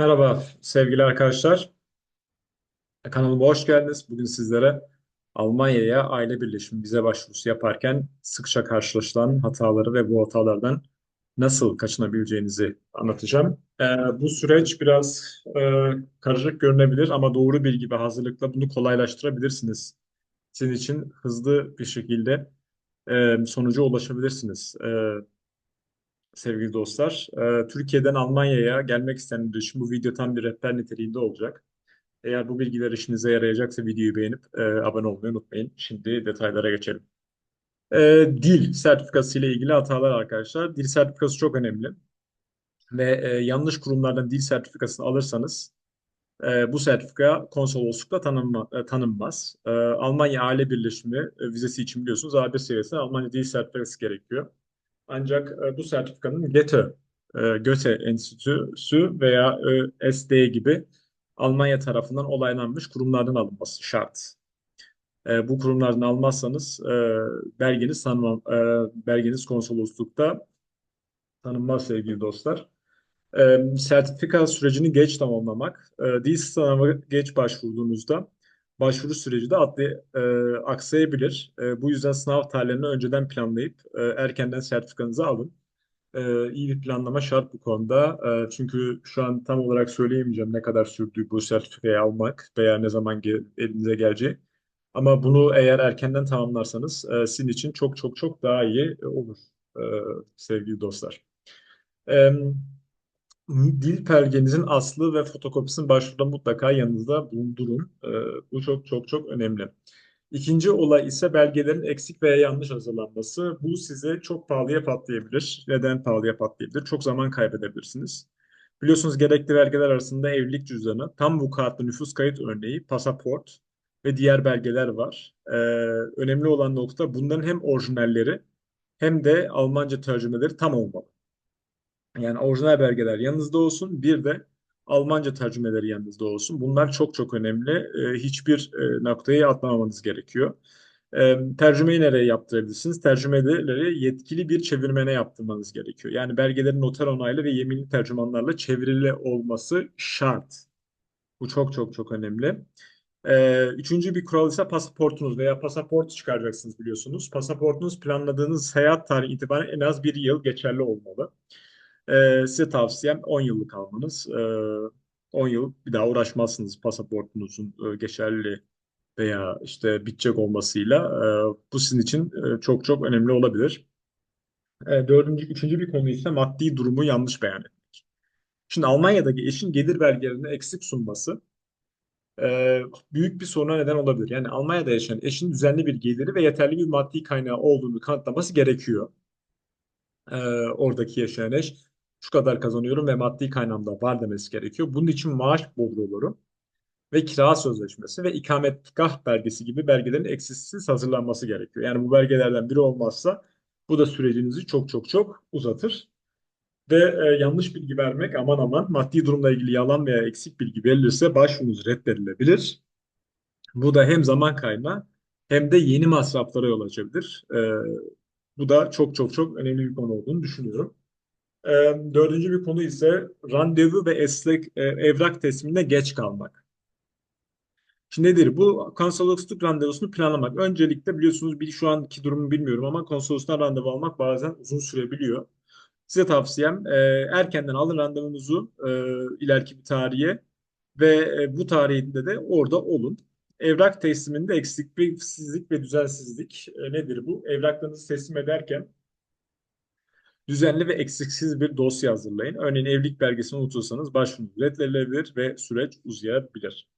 Merhaba sevgili arkadaşlar. Kanalıma hoş geldiniz. Bugün sizlere Almanya'ya aile birleşimi vize başvurusu yaparken sıkça karşılaşılan hataları ve bu hatalardan nasıl kaçınabileceğinizi anlatacağım. Ee, bu süreç biraz e, karışık görünebilir ama doğru bilgi ve hazırlıkla bunu kolaylaştırabilirsiniz. Sizin için hızlı bir şekilde e, sonuca ulaşabilirsiniz. E, sevgili dostlar. Ee, Türkiye'den Almanya'ya gelmek isteyenler için bu video tam bir rehber niteliğinde olacak. Eğer bu bilgiler işinize yarayacaksa videoyu beğenip e, abone olmayı unutmayın. Şimdi detaylara geçelim. Ee, dil sertifikası ile ilgili hatalar arkadaşlar. Dil sertifikası çok önemli. Ve e, yanlış kurumlardan dil sertifikasını alırsanız e, bu sertifika konsoloslukla tanınma, e, tanınmaz. E, Almanya Aile Birleşimi e, vizesi için biliyorsunuz A1 seviyesinde Almanya dil sertifikası gerekiyor. Ancak e, bu sertifikanın GETE, e, Göte Enstitüsü veya e, SD gibi Almanya tarafından onaylanmış kurumlardan alınması şart. E, bu kurumlardan almazsanız e, belgeniz tanımam, e, belgeniz konsoloslukta tanınmaz sevgili dostlar. E, sertifika sürecini geç tamamlamak, e, dil sınavına geç başvurduğunuzda başvuru süreci de atlı, e, aksayabilir. E, bu yüzden sınav tarihlerini önceden planlayıp e, erkenden sertifikanızı alın. E, iyi bir planlama şart bu konuda. E, çünkü şu an tam olarak söyleyemeyeceğim ne kadar sürdüğü bu sertifikayı almak veya ne zaman gel elinize geleceği. Ama bunu eğer erkenden tamamlarsanız e, sizin için çok çok çok daha iyi olur e, sevgili dostlar. E, dil belgenizin aslı ve fotokopisini başvuruda mutlaka yanınızda bulundurun. Ee, bu çok çok çok önemli. İkinci olay ise belgelerin eksik veya yanlış hazırlanması. Bu size çok pahalıya patlayabilir. Neden pahalıya patlayabilir? Çok zaman kaybedebilirsiniz. Biliyorsunuz gerekli belgeler arasında evlilik cüzdanı, tam vukuatlı nüfus kayıt örneği, pasaport ve diğer belgeler var. Ee, önemli olan nokta bunların hem orijinalleri hem de Almanca tercümeleri tam olmalı. Yani orijinal belgeler yanınızda olsun. Bir de Almanca tercümeleri yanınızda olsun. Bunlar çok çok önemli. E, hiçbir e, noktayı atlamamanız gerekiyor. E, tercümeyi nereye yaptırabilirsiniz? Tercümeleri yetkili bir çevirmene yaptırmanız gerekiyor. Yani belgelerin noter onaylı ve yeminli tercümanlarla çevrili olması şart. Bu çok çok çok önemli. Ee, üçüncü bir kural ise pasaportunuz veya pasaport çıkaracaksınız biliyorsunuz. Pasaportunuz planladığınız seyahat tarihi itibaren en az bir yıl geçerli olmalı. Ee, size tavsiyem 10 yıllık almanız. Ee, 10 yıl bir daha uğraşmazsınız pasaportunuzun e, geçerli veya işte bitecek olmasıyla. Ee, bu sizin için e, çok çok önemli olabilir. Ee, dördüncü, üçüncü bir konu ise maddi durumu yanlış beyan etmek. Şimdi Almanya'daki eşin gelir belgelerini eksik sunması e, büyük bir soruna neden olabilir. Yani Almanya'da yaşayan eşin düzenli bir geliri ve yeterli bir maddi kaynağı olduğunu kanıtlaması gerekiyor. Ee, oradaki yaşayan eş şu kadar kazanıyorum ve maddi kaynağım da var demesi gerekiyor. Bunun için maaş bodroları ve kira sözleşmesi ve ikametgah belgesi gibi belgelerin eksiksiz hazırlanması gerekiyor. Yani bu belgelerden biri olmazsa bu da sürecinizi çok çok çok uzatır. Ve e, yanlış bilgi vermek aman aman maddi durumla ilgili yalan veya eksik bilgi verilirse başvurunuz reddedilebilir. Bu da hem zaman kaynağı hem de yeni masraflara yol açabilir. E, bu da çok çok çok önemli bir konu olduğunu düşünüyorum. E, dördüncü bir konu ise randevu ve esnek e, evrak teslimine geç kalmak. Şimdi nedir bu? Konsolosluk randevusunu planlamak. Öncelikle biliyorsunuz bir şu anki durumu bilmiyorum ama konsolosluktan randevu almak bazen uzun sürebiliyor. Size tavsiyem e, erkenden alın randevunuzu e, ileriki bir tarihe ve e, bu tarihinde de orada olun. Evrak tesliminde eksiksizlik ve düzensizlik e, nedir bu? Evraklarınızı teslim ederken düzenli ve eksiksiz bir dosya hazırlayın. Örneğin evlilik belgesini unutursanız başvurunuz reddedilebilir ve süreç uzayabilir.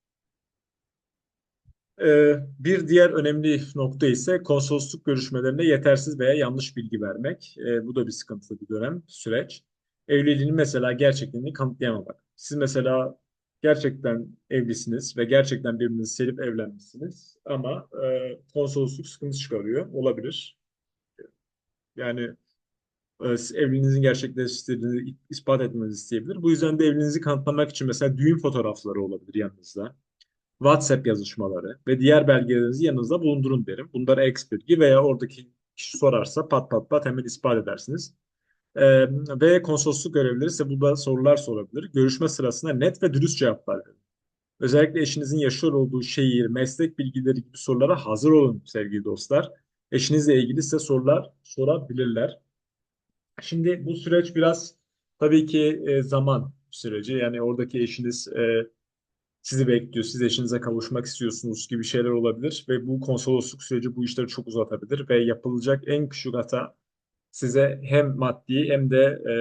Ee, bir diğer önemli nokta ise konsolosluk görüşmelerinde yetersiz veya yanlış bilgi vermek. Ee, bu da bir sıkıntılı bir dönem, süreç. Evliliğini mesela gerçekliğini kanıtlayamamak. Siz mesela gerçekten evlisiniz ve gerçekten birbirinizi sevip evlenmişsiniz ama e, konsolosluk sıkıntı çıkarıyor. Olabilir. Yani evliliğinizin gerçekleştiğini ispat etmenizi isteyebilir. Bu yüzden de evliliğinizi kanıtlamak için mesela düğün fotoğrafları olabilir yanınızda. WhatsApp yazışmaları ve diğer belgelerinizi yanınızda bulundurun derim. Bunlar eks bilgi veya oradaki kişi sorarsa pat pat pat hemen ispat edersiniz. Ee, ve konsolosluk görevlileri size burada sorular sorabilir. Görüşme sırasında net ve dürüst cevaplar verin. Özellikle eşinizin yaşıyor olduğu şehir, meslek bilgileri gibi sorulara hazır olun sevgili dostlar. Eşinizle ilgili size sorular sorabilirler. Şimdi bu süreç biraz tabii ki e, zaman süreci. Yani oradaki eşiniz e, sizi bekliyor, siz eşinize kavuşmak istiyorsunuz gibi şeyler olabilir ve bu konsolosluk süreci bu işleri çok uzatabilir ve yapılacak en küçük hata size hem maddi hem de e,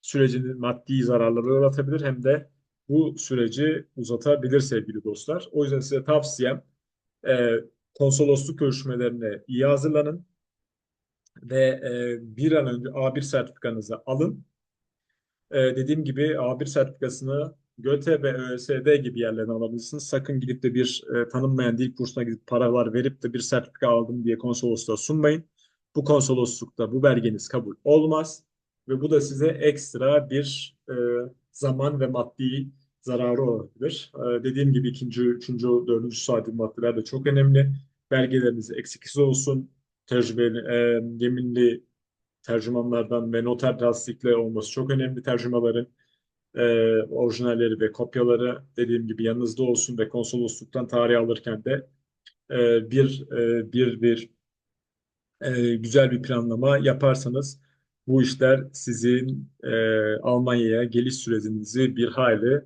sürecin maddi zararları yaratabilir hem de bu süreci uzatabilir sevgili dostlar. O yüzden size tavsiyem e, konsolosluk görüşmelerine iyi hazırlanın ve e, bir an önce A1 sertifikanızı alın. E, dediğim gibi A1 sertifikasını GÖTE ve ÖSD gibi yerlerden alabilirsiniz. Sakın gidip de bir e, tanınmayan dil kursuna gidip paralar verip de bir sertifika aldım diye konsolosluğa sunmayın. Bu konsoloslukta bu belgeniz kabul olmaz ve bu da size ekstra bir e, zaman ve maddi zararı olabilir. E, dediğim gibi ikinci, üçüncü, dördüncü saatin maddeler de çok önemli. Belgeleriniz eksiksiz olsun. Tecrübeli, e, yeminli tercümanlardan ve noter tasdikli olması çok önemli tercümelerin. E, orijinalleri ve kopyaları dediğim gibi yanınızda olsun ve konsolosluktan tarih alırken de e, bir, e, bir, bir e, güzel bir planlama yaparsanız bu işler sizin e, Almanya'ya geliş sürecinizi bir hayli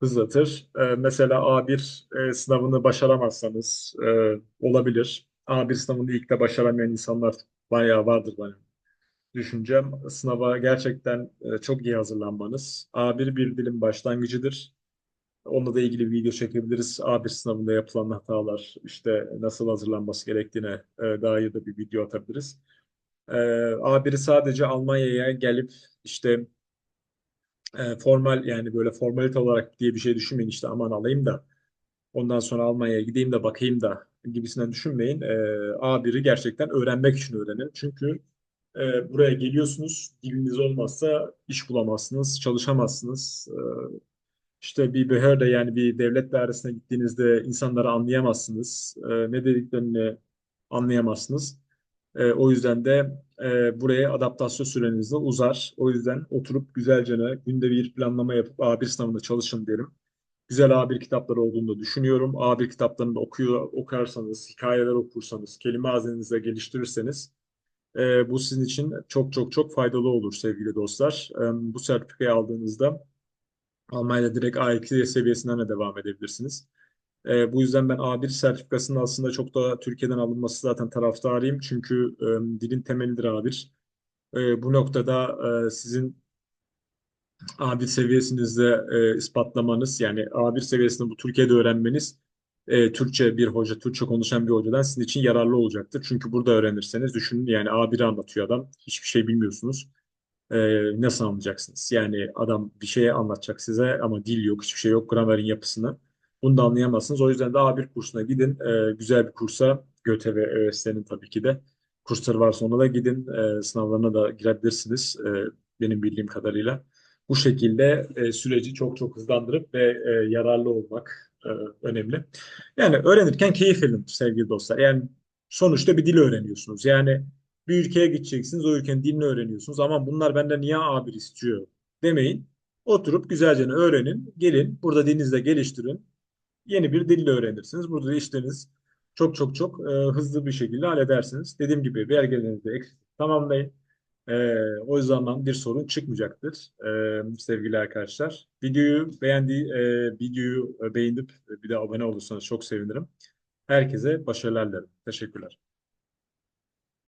hızlatır. E, mesela A1 e, sınavını başaramazsanız e, olabilir. A1 sınavını ilk de başaramayan insanlar bayağı vardır benim düşüncem. Sınava gerçekten e, çok iyi hazırlanmanız. A1 bir dilin başlangıcıdır. Onunla da ilgili bir video çekebiliriz. A1 sınavında yapılan hatalar, işte nasıl hazırlanması gerektiğine e, dair de bir video atabiliriz. E, A1'i sadece Almanya'ya gelip işte formal yani böyle formalite olarak diye bir şey düşünmeyin işte aman alayım da ondan sonra Almanya'ya gideyim de bakayım da gibisinden düşünmeyin. E, A1'i gerçekten öğrenmek için öğrenin. Çünkü e, buraya geliyorsunuz, diliniz olmazsa iş bulamazsınız, çalışamazsınız. E, işte bir behörde yani bir devlet dairesine gittiğinizde insanları anlayamazsınız. E, ne dediklerini anlayamazsınız. E, o yüzden de e, buraya adaptasyon süreniz de uzar. O yüzden oturup güzelce günde bir planlama yapıp A1 sınavında çalışın derim. Güzel A1 kitapları olduğunu da düşünüyorum. A1 kitaplarını da okuyor, okursanız, hikayeler okursanız, kelime hazinenizi geliştirirseniz e, bu sizin için çok çok çok faydalı olur sevgili dostlar. E, bu sertifikayı aldığınızda Almanya'da direkt A2 seviyesinden de devam edebilirsiniz. E, bu yüzden ben A1 sertifikasının aslında çok da Türkiye'den alınması zaten taraftarıyım. Çünkü e, dilin temelidir A1. E, bu noktada e, sizin A1 seviyesinizde e, ispatlamanız yani A1 seviyesinde bu Türkiye'de öğrenmeniz e, Türkçe bir hoca, Türkçe konuşan bir hocadan sizin için yararlı olacaktır. Çünkü burada öğrenirseniz düşünün yani A1'i anlatıyor adam. Hiçbir şey bilmiyorsunuz. E, nasıl anlayacaksınız? Yani adam bir şeye anlatacak size ama dil yok, hiçbir şey yok, gramerin yapısını. Bunu da anlayamazsınız. O yüzden de A1 kursuna gidin. E, güzel bir kursa. GÖTE ve ÖSS'nin tabii ki de kursları varsa ona da gidin. E, sınavlarına da girebilirsiniz. E, benim bildiğim kadarıyla. Bu şekilde e, süreci çok çok hızlandırıp ve e, yararlı olmak e, önemli. Yani öğrenirken keyif edin sevgili dostlar. Yani sonuçta bir dil öğreniyorsunuz. Yani bir ülkeye gideceksiniz, o ülkenin dilini öğreniyorsunuz. Ama bunlar benden niye A1 istiyor demeyin. Oturup güzelce öğrenin, gelin, burada dilinizde geliştirin. Yeni bir dille öğrenirsiniz. Burada da işleriniz çok çok çok e, hızlı bir şekilde halledersiniz. Dediğim gibi belgelerinizi eksik tamamlayın. E, o zaman bir sorun çıkmayacaktır e, sevgili arkadaşlar. Videoyu beğendi, e, videoyu beğenip bir de abone olursanız çok sevinirim. Herkese başarılar dilerim. Teşekkürler.